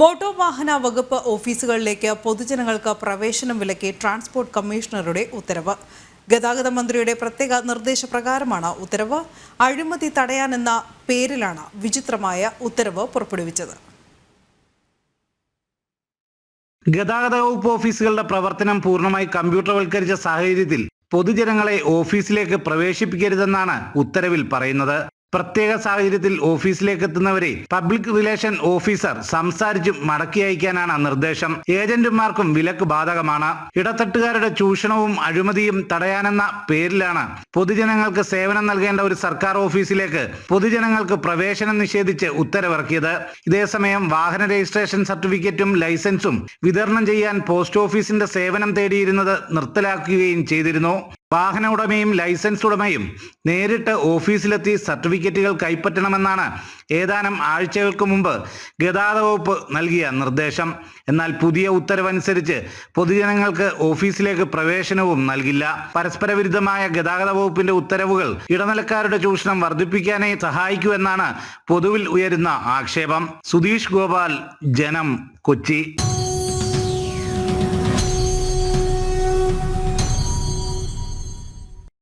Motor വാഹന വകുപ്പ് ഓഫീസുകളിലേക്ക് പൊതുജനങ്ങൾക്ക് പ്രവേശനം വിലക്കി ട്രാൻസ്പോർട്ട് കമ്മീഷണറുടെ ഉത്തരവ്. ഗതാഗത മന്ത്രിയുടെ പ്രത്യേക നിർദ്ദേശപ്രകാരമാണ് ഉത്തരവ്. അഴിമതി തടയാനെന്ന പേരിലാണ് വിചിത്രമായ ഉത്തരവ് പുറപ്പെടുവിച്ചത്. ഗതാഗത വകുപ്പ് ഓഫീസുകളുടെ പ്രവർത്തനം പൂർണമായി കമ്പ്യൂട്ടർവൽക്കരിച്ച സാഹചര്യത്തിൽ പൊതുജനങ്ങളെ ഓഫീസിലേക്ക് പ്രവേശിപ്പിക്കരുതെന്നാണ് ഉത്തരവിൽ പറയുന്നത്. പ്രത്യേക സാഹചര്യത്തിൽ ഓഫീസിലേക്ക് എത്തുന്നവരെ പബ്ലിക് റിലേഷൻ ഓഫീസർ സംസാരിച്ചും മടക്കി അയക്കാനാണ് നിർദ്ദേശം. ഏജന്റുമാർക്കും വിലക്ക് ബാധകമാണ്. ഇടത്തട്ടുകാരുടെ ചൂഷണവും അഴിമതിയും തടയാനെന്ന പേരിലാണ് പൊതുജനങ്ങൾക്ക് സേവനം നൽകേണ്ട ഒരു സർക്കാർ ഓഫീസിലേക്ക് പൊതുജനങ്ങൾക്ക് പ്രവേശനം നിഷേധിച്ച് ഉത്തരവിറക്കിയത്. ഇതേസമയം വാഹന രജിസ്ട്രേഷൻ സർട്ടിഫിക്കറ്റും ലൈസൻസും വിതരണം ചെയ്യാൻ പോസ്റ്റ് ഓഫീസിന്റെ സേവനം തേടിയിരുന്നത് നിർത്തലാക്കുകയും ചെയ്തിരുന്നു. വാഹന ഉടമയും ലൈസൻസ് ഉടമയും നേരിട്ട് ഓഫീസിലെത്തി സർട്ടിഫിക്കറ്റുകൾ കൈപ്പറ്റണമെന്നാണ് ഏതാനും ആഴ്ചകൾക്ക് മുമ്പ് ഗതാഗത വകുപ്പ് നൽകിയ നിർദ്ദേശം. എന്നാൽ പുതിയ ഉത്തരവനുസരിച്ച് പൊതുജനങ്ങൾക്ക് ഓഫീസിലേക്ക് പ്രവേശനവും നൽകില്ല. പരസ്പര വിരുദ്ധമായ ഗതാഗത വകുപ്പിന്റെ ഉത്തരവുകൾ ഇടനിലക്കാരുടെ ചൂഷണം വർദ്ധിപ്പിക്കാനേ സഹായിക്കൂ എന്നാണ് പൊതുവിൽ ഉയരുന്ന ആക്ഷേപം. സുധീഷ് ഗോപാൽ ജനം കൊച്ചി.